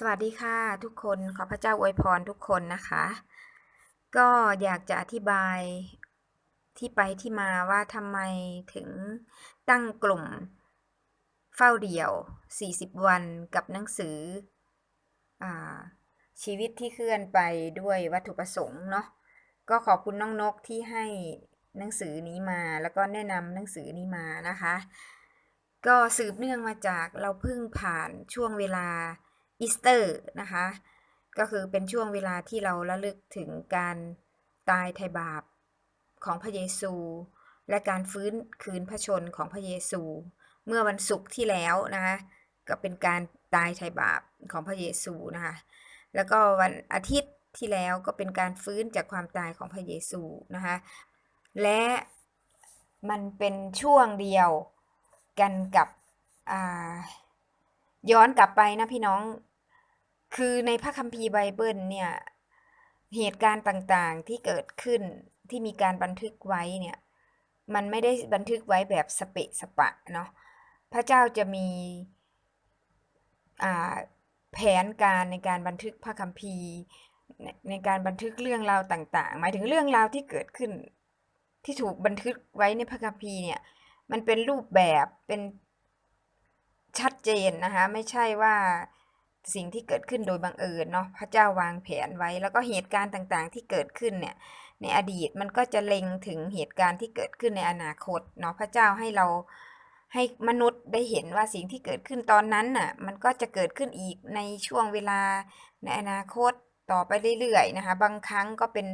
สวัสดีค่ะทุกคนขอพระเจ้าอวยพรทุกคนนะคะ ก็อยากจะอธิบายที่ไปที่มาว่าทำไมถึงตั้งกลุ่มเฝ้าเดี่ยว 40 วันกับหนังสืออชีวิตที่เคลื่อนไปด้วยวัตถุประสงค์เนาะก็ขอบคุณน้องนกที่ให้หนังสือนี้มาแล้วก็แนะนำหนังสือนี้มานะคะ ก็สืบเนื่องมาจากเราเพิ่งผ่านช่วงเวลา อีสเตอร์นะคะ ก็คือเป็นช่วงเวลาที่เราระลึกถึงการตายไถ่บาปของพระเยซู และการฟื้นคืนพระชนของพระเยซู เมื่อวันศุกร์ที่แล้วนะคะก็เป็นการตายไถ่บาปของพระเยซูนะคะแล้วก็วันอาทิตย์ที่แล้วก็เป็นการฟื้นจากความตายของพระเยซูนะคะและมันเป็นช่วงเดียวกันกับย้อนกลับไปนะพี่น้อง คือในพระคัมภีร์ไบเบิลเนี่ย เหตุการณ์ต่างๆที่เกิดขึ้นที่มีการบันทึกไว้เนี่ย มันไม่ได้บันทึกไว้แบบสเปะสปะเนาะพระเจ้าจะมีแผนการในการบันทึกพระคัมภีร์ในการบันทึกเรื่องราวต่างๆ หมายถึงเรื่องราวที่เกิดขึ้น ที่ถูกบันทึกไว้ในพระคัมภีร์เนี่ย มันเป็นรูปแบบเป็นชัดเจนนะคะ ไม่ใช่ว่า สิ่งที่เกิดขึ้นโดยบังเอิญเนาะพระเจ้าวางแผนไว้ แล้วก็เหตุการณ์ต่างๆ ที่เกิดขึ้นเนี่ยในอดีตมันก็จะเล็งถึงเหตุการณ์ที่เกิดขึ้นในอนาคตเนาะพระเจ้าให้เราให้มนุษย์ได้เห็นว่าสิ่งที่เกิดขึ้นตอนนั้นน่ะมันก็จะเกิดขึ้นอีกในช่วงเวลาในอนาคตต่อไปเรื่อยๆนะคะ บางครั้งก็เป็น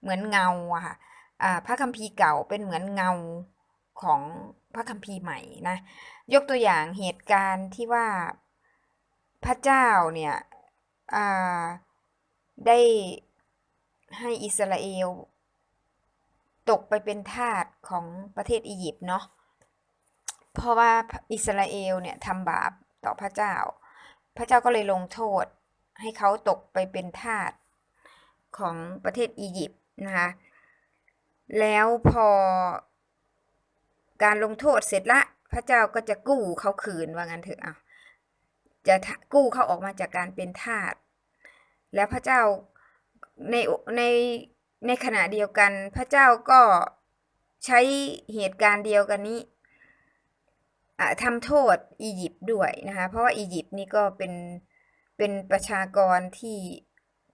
เหมือนเงาอะค่ะพระคัมภีร์เก่าเป็นเหมือนเงาของพระคัมภีร์ใหม่นะยกตัวอย่างเหตุการณ์ที่ว่า พระเจ้าเนี่ยได้ให้อิสราเอล ตกไปเป็นทาสของประเทศอียิปต์เนาะเพราะว่าอิสราเอลเนี่ยทำบาปต่อพระเจ้า พระเจ้าก็เลยลงโทษให้เขาตกไปเป็นทาสของประเทศอียิปต์นะคะแล้วพอการลงโทษเสร็จละ พระเจ้าก็จะกู้เขาคืนว่างั้นเถอะอะ จะกู้เขาออกมาจากการเป็นทาสแล้วพระเจ้าในในในขณะเดียวกัน พระเจ้าก็ใช้เหตุการณ์เดียวกันนี้ทำโทษอียิปต์ด้วยนะคะเพราะว่าอียิปต์นี่ก็เป็นเป็นประชากรที่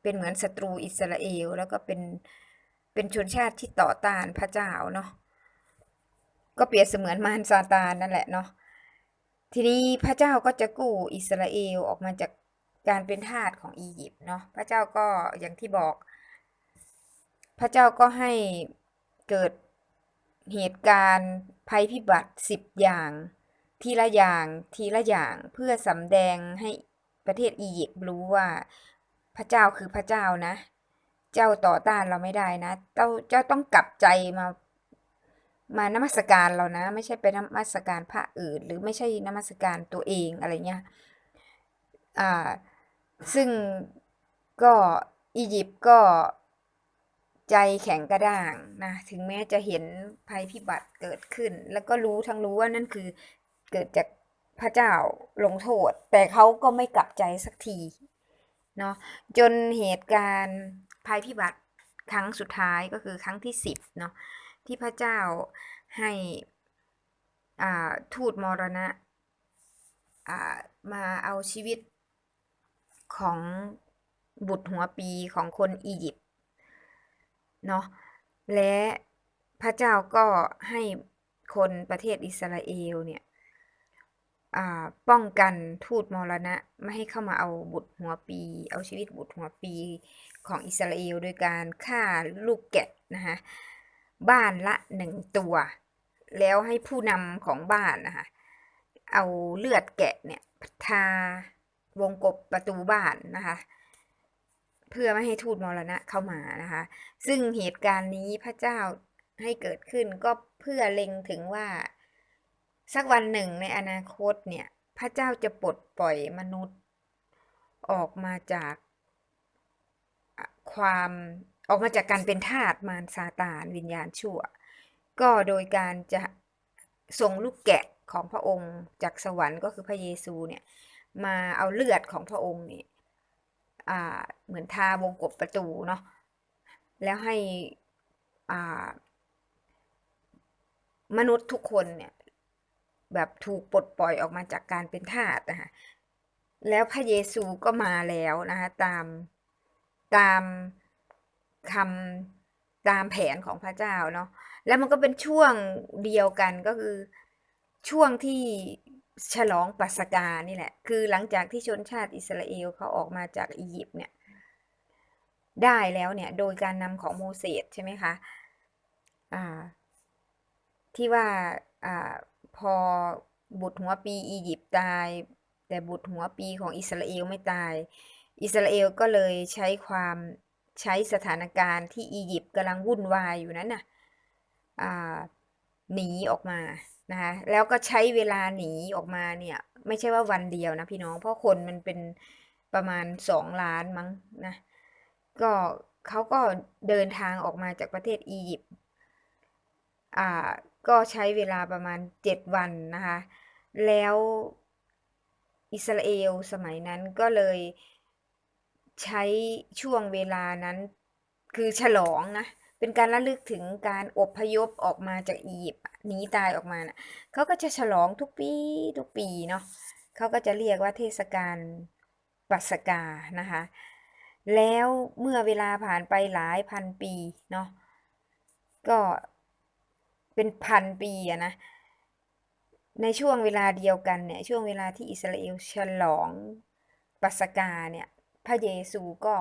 เป็นเหมือนศัตรูอิสราเอล แล้วก็เป็นเป็นชนชาติที่ต่อต้านพระเจ้าเนาะก็เปรียบเสมือนมารซาตานนั่นแหละเนาะ ทีนี้พระเจ้าก็จะกู้อิสราเอลออกมาจากการเป็นทาสของอียิปต์เนาะพระเจ้าก็อย่างที่บอก พระเจ้าก็ให้เกิดเหตุการณ์ภัยพิบัติสิบอย่าง ทีละอย่างทีละอย่างเพื่อสำแดงให้ประเทศอียิปต์รู้ว่าพระเจ้าคือพระเจ้านะ เจ้าต่อต้านเราไม่ได้นะ เจ้าเจ้าต้องกลับใจมา มานมัสการเรานะ ไม่ใช่ไปนมัสการพระอื่น หรือไม่ใช่นมัสการตัวเองอะไรเงี้ยอ่าซึ่งก็อียิปต์ก็ใจแข็งกระด้างนะถึงแม้จะเห็นภัยพิบัติเกิดขึ้น แล้วก็รู้ทั้งรู้ว่านั่นคือเกิดจากพระเจ้าลงโทษ แต่เขาก็ไม่กลับใจสักทีเนาะจนเหตุการณ์ภัยพิบัติครั้งสุดท้ายก็คือครั้งที่สิบเนาะ ที่พระเจ้าให้ทูตมรณะมาเอาชีวิตของบุตรหัวปีของคนอียิปต์เนาะและพระเจ้าก็ให้คนประเทศอิสราเอลเนี่ยป้องกันทูตมรณะไม่ให้เข้ามาเอาบุตรหัวปี เอาชีวิตบุตรหัวปีของอิสราเอลโดยการฆ่าลูกแกะนะคะ บ้านละหนึ่งตัว แล้วให้ผู้นำของบ้านนะคะเอาเลือดแกะเนี่ยทาวงกบประตูบ้านนะคะเพื่อไม่ให้ทูตมรณะเข้ามานะคะ ซึ่งเหตุการณ์นี้พระเจ้าให้เกิดขึ้นก็เพื่อเล็งถึงว่าสักวันหนึ่งในอนาคตเนี่ย พระเจ้าจะปลดปล่อยมนุษย์ออกมาจากความ ออกมาจากการเป็นทาสมารซาตานวิญญาณชั่ว ก็โดยการจะส่งลูกแกะของพระองค์จากสวรรค์ก็คือพระเยซูเนี่ยมาเอาเลือดของพระองค์เนี่ยเหมือนทาวงกบประตูเนาะแล้วให้อ่ามนุษย์ทุกคนเนี่ยแบบถูกปลดปล่อยออกมาจากการเป็นทาสนะคะแล้วพระเยซูก็มาแล้วนะคะตามตาม คำตามแผนของพระเจ้าเนาะแล้วมันก็เป็นช่วงเดียวกันก็คือช่วงที่ฉลองปัสกานี่แหละ คือหลังจากที่ชนชาติอิสราเอลเขาออกมาจากอียิปต์เนี่ย ได้แล้วเนี่ย โดยการนำของโมเสสใช่ไหมคะอ่า ที่ว่าอ่าพอบุตรหัวปีอียิปต์ตาย แต่บุตรหัวปีของอิสราเอลไม่ตาย อิสราเอลก็เลยใช้ความ ใช้สถานการณ์ที่อียิปต์กำลังวุ่นวายอยู่นั้นน่ะอ่าหนีออกมานะคะแล้วก็ใช้เวลาหนีออกมาเนี่ย ไม่ใช่ว่าวันเดียวนะพี่น้อง เพราะคนมันเป็นประมาณสองล้านมั้งนะก็เขาก็เดินทางออกมาจากประเทศอียิปต์อ่าก็ใช้เวลาประมาณเจ็ดวันนะคะ แล้วอิสราเอลสมัยนั้นก็เลย ใช้ช่วงเวลานั้น คือฉลองนะ เป็นการระลึกถึงการอพยพออกมาจากอียิปต์หนีตายออกมานะ่ะเขาก็จะฉลองทุกปีทุกปีเนาะเขาก็จะเรียกว่าเทศกาลปัสกานะคะ แล้วเมื่อเวลาผ่านไปหลายพันปีเนาะก็เป็นพันปีอะนะในช่วงเวลาเดียวกันเนี่ยช่วงเวลาที่อิสราเอลฉลองปัสกาเนี่ย พระเยซูก็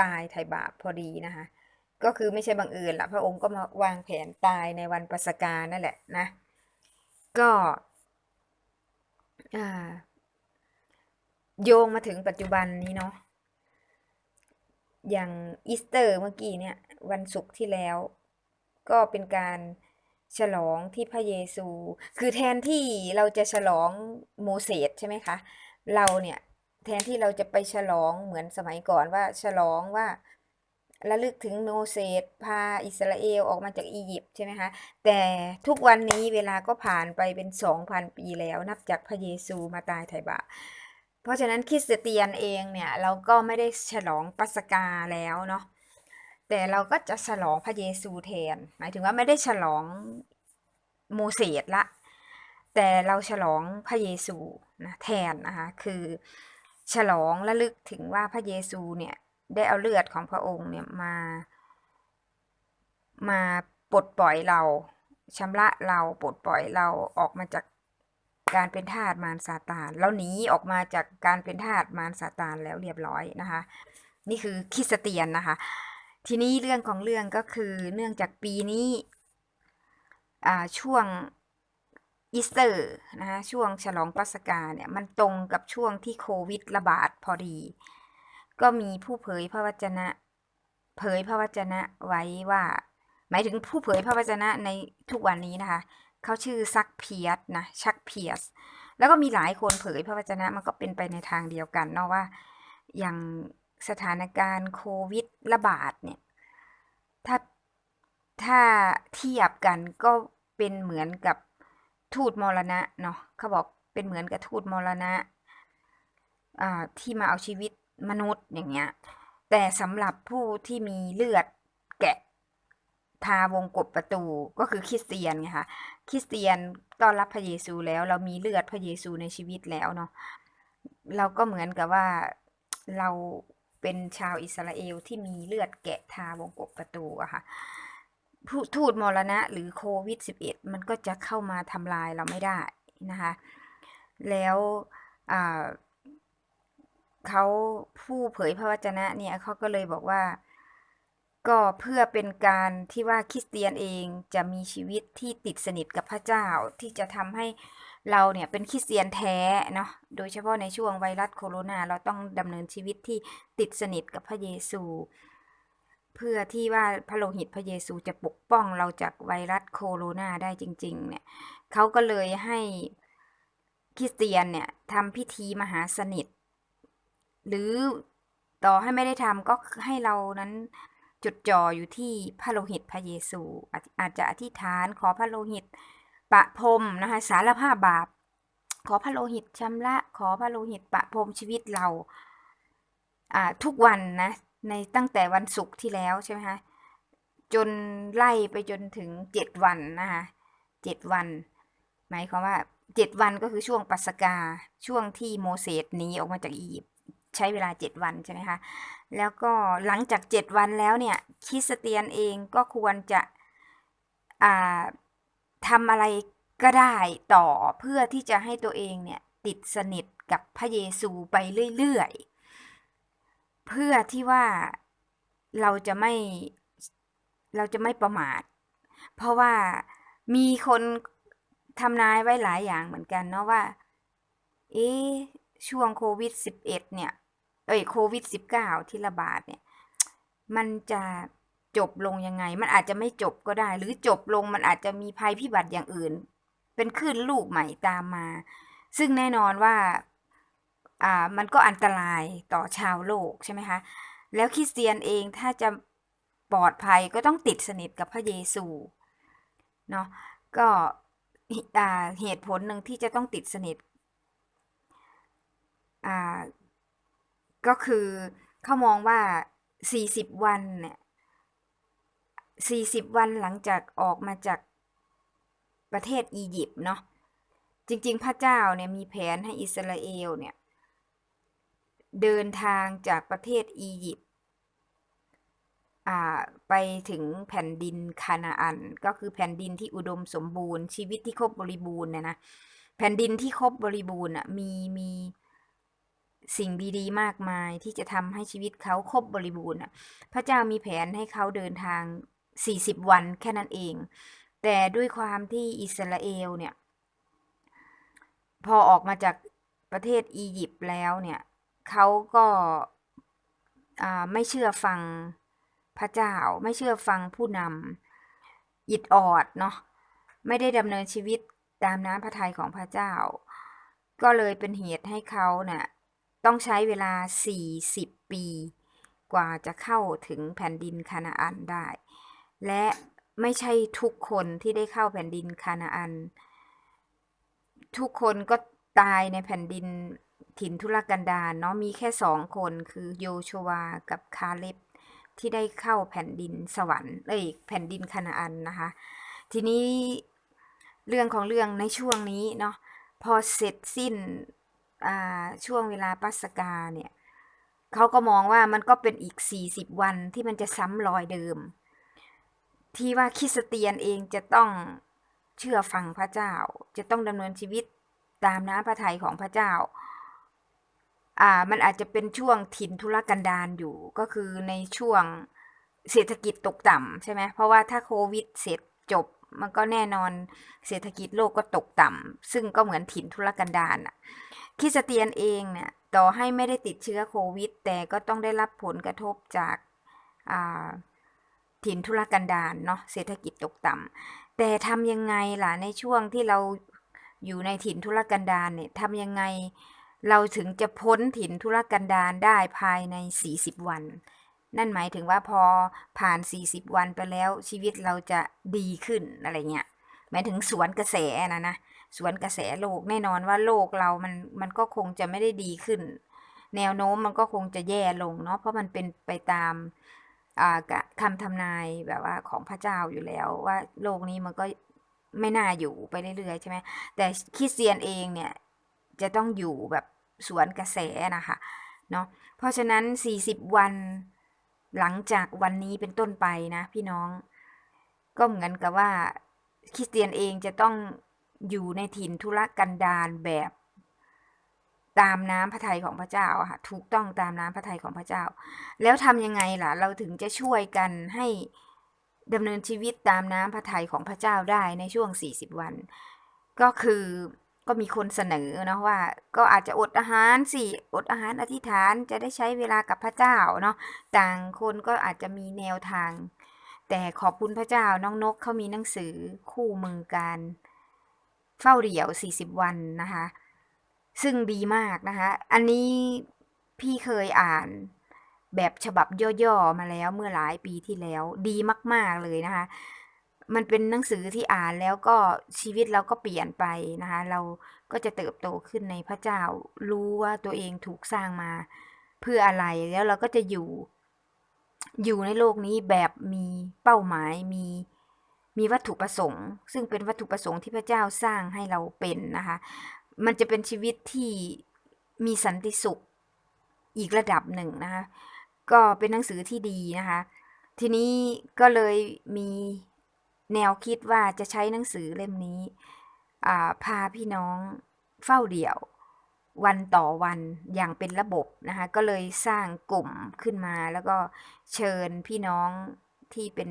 ตายไถ่บาปพอดีนะคะ ก็คือไม่ใช่บังเอิญละพระองค์ก็มาวางแผนตายในวันปัสกานั่นแหละนะ ก็โยงมาถึงปัจจุบันนี้เนาะอย่างอีสเตอร์เมื่อกี้เนี่ย วันศุกร์ที่แล้ว ก็เป็นการฉลองที่พระเยซู คือแทนที่เราจะฉลองโมเสสใช่ไหมคะ เราเนี่ย แทนที่เราจะไปฉลองเหมือนสมัยก่อนว่าฉลองว่าระลึกถึงโมเสสพาอิสราเอลออกมาจากอียิปต์ใช่ไหมคะ แต่ทุกวันนี้เวลาก็ผ่านไปเป็นสองพันปีแล้ว นับจากพระเยซูมาตายไถ่บาปเพราะฉะนั้นคริสเตียนเองเนี่ย เราก็ไม่ได้ฉลองปัสกาแล้วเนาะแต่เราก็จะฉลองพระเยซูแทน หมายถึงว่าไม่ได้ฉลองโมเสสละ แต่เราฉลองพระเยซูนะแทนนะคะคือ ฉลองระลึกถึงว่าพระเยซูเนี่ยได้เอาเลือดของพระองค์เนี่ยมา มาปลดปล่อยเราชำระเราปลดปล่อยเราออกมาจากการเป็นทาสมารซาตานเราหนีออกมาจากการเป็นทาสมารซาตานแล้วเรียบร้อยนะคะ นี่คือคริสเตียนนะคะ ทีนี้เรื่องของเรื่องก็คือเนื่องจากปีนี้ช่วง อีสเตอร์นะคะช่วงฉลองปัสกาเนี่ยมันตรงกับช่วงที่โควิดระบาดพอดี ก็มีผู้เผยพระวจนะ เผยพระวจนะไว้ว่า หมายถึงผู้เผยพระวจนะในทุกวันนี้นะคะเขาชื่อซักเพียสนะชักเพียสแล้วก็มีหลายคนเผยพระวจนะมันก็เป็นไปในทางเดียวกันเนาะว่าอย่างสถานการณ์โควิดระบาดเนี่ยถ้าถ้าเทียบกันก็เป็นเหมือนกับ ทูตมรณะเนาะเขาบอกเป็นเหมือนกับทูตมรณะที่มาเอาชีวิตมนุษย์อย่างเงี้ยแต่สำหรับผู้ที่มีเลือดแกะทาวงกบประตูก็คือคริสเตียนไงคะคริสเตียนต้อนรับพระเยซูแล้วเรามีเลือดพระเยซูในชีวิตแล้วเนาะเราก็เหมือนกับว่าเราเป็นชาวอิสราเอลที่มีเลือดแกะทาวงกบประตูอะค่ะ ทูตมรณะ หรือโควิด -11 มันก็จะเข้ามาทำลายเราไม่ได้นะคะ แล้วเขาผู้เผยพระวจนะเนี่ยเขาก็เลยบอกว่า ก็เพื่อเป็นการที่ว่าคริสเตียนเองจะมีชีวิตที่ติดสนิทกับพระเจ้าที่จะทำให้เราเนี่ยเป็นคริสเตียนแท้เนาะ โดยเฉพาะในช่วงไวรัสโคโรนาเราต้องดำเนินชีวิตที่ติดสนิทกับพระเยซู เพื่อที่ว่าพระโลหิตพระเยซูจะปกป้องเราจากไวรัสโคโรนาได้จริง ๆ เนี่ยเขาก็เลยให้คริสเตียนเนี่ยทำพิธีมหาสนิท หรือต่อให้ไม่ได้ทำก็ให้เรานั้นจดจ่ออยู่ที่พระโลหิตพระเยซู อาจจะอธิษฐานขอพระโลหิตปะพรมนะคะสารภาพบาป ขอพระโลหิตชำระ ขอพระโลหิตปะพรมชีวิตเราอ่าทุกวันนะ ในตั้งแต่วันศุกร์ที่แล้วใช่ไหมคะจนไล่ไปจนถึงเจ็ดวันนะคะเจ็ดวัน หมายความว่าเจ็ดวันก็คือช่วงปัสกาช่วงที่โมเสสหนีออกมาจากอียิปต์ใช้เวลาเจ็ดวันใช่ไหมคะแล้วก็หลังจากเจ็ดวันแล้วเนี่ยคริสเตียนเองก็ควรจะอ่าทำอะไรก็ได้ต่อเพื่อที่จะให้ตัวเองเนี่ยติดสนิทกับพระเยซูไปเรื่อยๆ เพื่อที่ว่าเราจะไม่เราจะไม่ประมาท เพราะว่ามีคนทำนายไว้หลายอย่างเหมือนกันเนาะว่า เอ๊ะช่วงโควิด11เนี่ย เอ้ยโควิด19ที่ระบาดเนี่ย มันจะจบลงยังไง มันอาจจะไม่จบก็ได้ หรือจบลงมันอาจจะมีภัยพิบัติอย่างอื่น เป็นคลื่นลูกใหม่ตามมา ซึ่งแน่นอนว่า มันก็อันตรายต่อชาวโลกใช่ไหมคะ แล้วคริสเตียนเองถ้าจะปลอดภัยก็ต้องติดสนิทกับพระเยซูเนาะก็เหตุผลหนึ่งที่จะต้องติดสนิทก็คือเขามองว่า 40 วันเนี่ย40 วันหลังจากออกมาจากประเทศอียิปต์เนาะจริงๆ พระเจ้าเนี่ยมีแผนให้อิสราเอลเนี่ย เดินทางจากประเทศอียิปต์ไปถึงแผ่นดินคานาอัน ก็คือแผ่นดินที่อุดมสมบูรณ์ ชีวิตที่ครบบริบูรณ์นี่ยนะแผ่นดินที่ครบบริบูรณ์อะมีมีสิ่งดีๆ มากมายที่จะทำให้ชีวิตเขาครบบริบูรณ์อะพระเจ้ามีแผนให้เขาเดินทาง 40 วันแค่นั้นเอง แต่ด้วยความที่อิสราเอลเนี่ย พอออกมาจากประเทศอียิปต์แล้วเนี่ย เขาก็ อ่า ไม่เชื่อฟังพระเจ้า ไม่เชื่อฟังผู้นำอิดออดเนาะไม่ได้ดำเนินชีวิตตามน้ำพระทัยของพระเจ้า ก็เลยเป็นเหตุให้เขาเนะ่ะต้องใช้เวลา 40 ปี กว่าจะเข้าถึงแผ่นดินคานาอันได้ และไม่ใช่ทุกคนที่ได้เข้าแผ่นดินคานาอัน ทุกคนก็ตายในแผ่นดิน ถิ่นทุรกันดารเนาะมีแค่สองคนคือโยชัวากับคาเล็บที่ได้เข้าแผ่นดินสวรรค์เอ้ยแผ่นดินคานาอันนะคะ ทีนี้เรื่องของเรื่องในช่วงนี้เนาะพอเสร็จสิ้นช่วงเวลาปัสกาเนี่ยเขาก็มองว่ามันก็เป็นอีก 40 วันที่มันจะซ้ำรอยเดิม ที่ว่าคริสเตียนเองจะต้องเชื่อฟังพระเจ้า จะต้องดำเนินชีวิตตามน้ำพระทัยของพระเจ้า อ่า มันอาจจะเป็นช่วงถิ่นทุรกันดารอยู่ ก็คือในช่วงเศรษฐกิจตกต่ำใช่ไหมเพราะว่าถ้าโควิดเสร็จจบ มันก็แน่นอนเศรษฐกิจโลกก็ตกต่ำซึ่งก็เหมือนถิ่นทุรกันดารอะคริสเตียนเองเนี่ยต่อให้ไม่ได้ติดเชื้อโควิด แต่ก็ต้องได้รับผลกระทบจากถิ่นทุรกันดารเนาะเศรษฐกิจตกต่ำแต่ทำยังไงล่ะในช่วงที่เราอยู่ในถิ่นทุรกันดารเนี่ยทำยังไง เราถึงจะพ้นถิ่นทุรกันดารได้ภายใน 40 วัน นั่นหมายถึงว่าพอผ่าน 40 วันไปแล้วชีวิตเราจะดีขึ้นอะไรเงี้ยหมายถึงสวนกระแสนะนะสวนกระแสโลกแน่นอนว่าโลกเรามันมันก็คงจะไม่ได้ดีขึ้น แนวโน้มมันก็คงจะแย่ลงเนาะเพราะมันเป็นไปตามคำทำนายแบบว่าของพระเจ้าอยู่แล้วว่าโลกนี้มันก็ไม่น่าอยู่ไปเรื่อยๆใช่ไหมแต่คริสเตียนเองเนี่ยจะต้องอยู่แบบ สวนกระแสนะคะเนาะเพราะฉะนั้น 40 วันหลังจากวันนี้เป็นต้นไปนะพี่น้อง ก็เหมือนกับว่าคริสเตียนเองจะต้องอยู่ในถิ่นทุรกันดารแบบตามน้ำพระทัยของพระเจ้าค่ะถูกต้องตามน้ำพระทัยของพระเจ้า แล้วทำยังไงล่ะ เราถึงจะช่วยกันให้ดำเนินชีวิตตามน้ำพระทัยของพระเจ้าได้ในช่วง 40 วัน ก็คือ ก็มีคนเสนอเนาะว่า ก็อาจจะอดอาหารสิอดอาหารอธิษฐานจะได้ใช้เวลากับพระเจ้าเนาะต่างคนก็อาจจะมีแนวทาง แต่ขอบคุณพระเจ้าน้องนกเขามีหนังสือคู่มือการเฝ้าเดี่ยว 40 วันนะคะ ซึ่งดีมากนะคะ อันนี้พี่เคยอ่านแบบฉบับย่อๆมาแล้วเมื่อหลายปีที่แล้วดีมาก ๆเลยนะคะ มันเป็นหนังสือที่อ่านแล้วก็ชีวิตเราก็เปลี่ยนไปนะคะ เราก็จะเติบโตขึ้นในพระเจ้า รู้ว่าตัวเองถูกสร้างมาเพื่ออะไรแล้วเราก็จะอยู่ อยู่ในโลกนี้แบบมีเป้าหมายมีมีวัตถุประสงค์ ซึ่งเป็นวัตถุประสงค์ที่พระเจ้าสร้างให้เราเป็นนะคะ มันจะเป็นชีวิตที่มีสันติสุขอีกระดับหนึ่งนะคะ ก็เป็นหนังสือที่ดีนะคะ ทีนี้ก็เลยมี แนวคิดว่าจะใช้หนังสือเล่มนี้พาพี่น้องเฝ้าเดี่ยว วันต่อวันอย่างเป็นระบบนะคะก็เลยสร้างกลุ่มขึ้นมา แล้วก็เชิญพี่น้องที่เป็น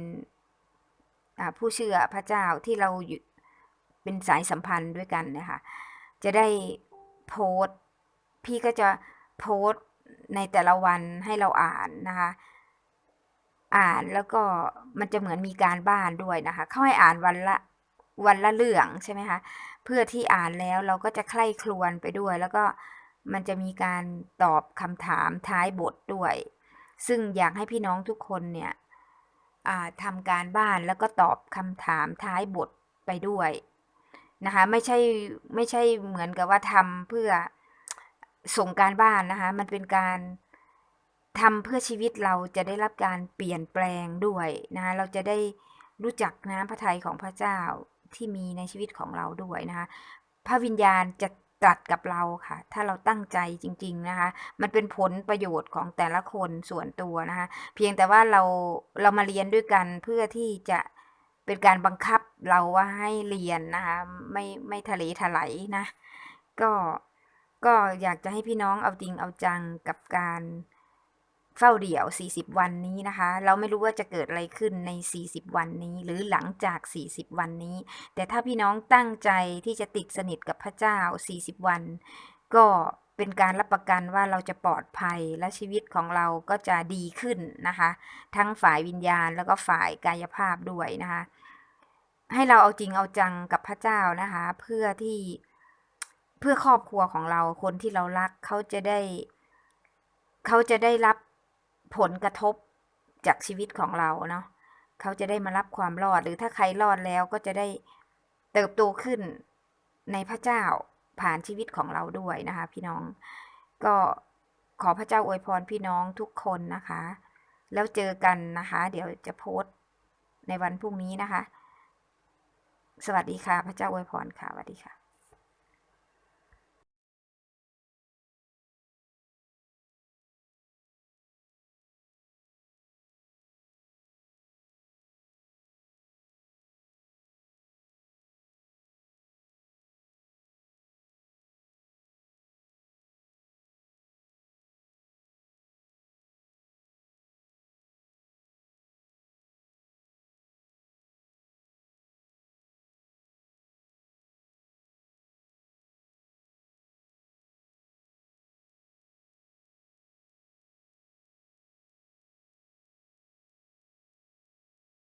ผู้เชื่อพระเจ้าที่เราเป็นสายสัมพันธ์ด้วยกันนะคะจะได้โพสต์พี่ก็จะโพสต์ในแต่ละวันให้เราอ่านนะคะ อ่านแล้วก็มันจะเหมือนมีการบ้านด้วยนะคะเขาให้อ่านวันละวันละเรื่องใช่ไหมคะเพื่อที่อ่านแล้วเราก็จะใคร่ครวญไปด้วย แล้วก็มันจะมีการตอบคำถามท้ายบทด้วย ซึ่งอยากให้พี่น้องทุกคนเนี่ยอ่าทำการบ้านแล้วก็ตอบคำถามท้ายบทไปด้วยนะคะไม่ใช่ไม่ใช่เหมือนกับว่าทำเพื่อส่งการบ้านนะคะมันเป็นการ ทำเพื่อชีวิตเราจะได้รับการเปลี่ยนแปลงด้วยนะคะเราจะได้รู้จักน้ำพระทัยของพระเจ้าที่มีในชีวิตของเราด้วยนะคะพระวิญญาณจะตรัสกับเราค่ะ ถ้าเราตั้งใจจริง ๆนะคะ มันเป็นผลประโยชน์ของแต่ละคนส่วนตัวนะคะ เพียงแต่ว่าเราเรามาเรียนด้วยกันเพื่อที่จะเป็นการบังคับเราว่าให้เรียนนะคะ ไม่ไม่ทะเลถลายนะ ก็ก็อยากจะให้พี่น้องเอาจริงเอาจังกับการ เฝ้าเดี่ยว 40 วันนี้นะคะ เราไม่รู้ว่าจะเกิดอะไรขึ้นใน 40 วันนี้ หรือหลังจาก 40 วันนี้ แต่ถ้าพี่น้องตั้งใจที่จะติดสนิทกับพระเจ้า 40 วัน ก็เป็นการรับประกันว่าเราจะปลอดภัยและชีวิตของเราก็จะดีขึ้นนะคะ ทั้งฝ่ายวิญญาณแล้วก็ฝ่ายกายภาพด้วยนะคะ ให้เราเอาจริงเอาจังกับพระเจ้านะคะ เพื่อที่เพื่อครอบครัวของเราคนที่เรารักเขาจะได้ เขาจะได้รับ ผลกระทบจากชีวิตของเราเนาะเขาจะได้มารับความรอด หรือถ้าใครรอดแล้วก็จะได้เติบโตขึ้นในพระเจ้าผ่านชีวิตของเราด้วยนะคะ พี่น้องก็ขอพระเจ้าอวยพรพี่น้องทุกคนนะคะ แล้วเจอกันนะคะ เดี๋ยวจะโพสต์ในวันพรุ่งนี้นะคะ สวัสดีค่ะ พระเจ้าอวยพรค่ะสวัสดีค่ะ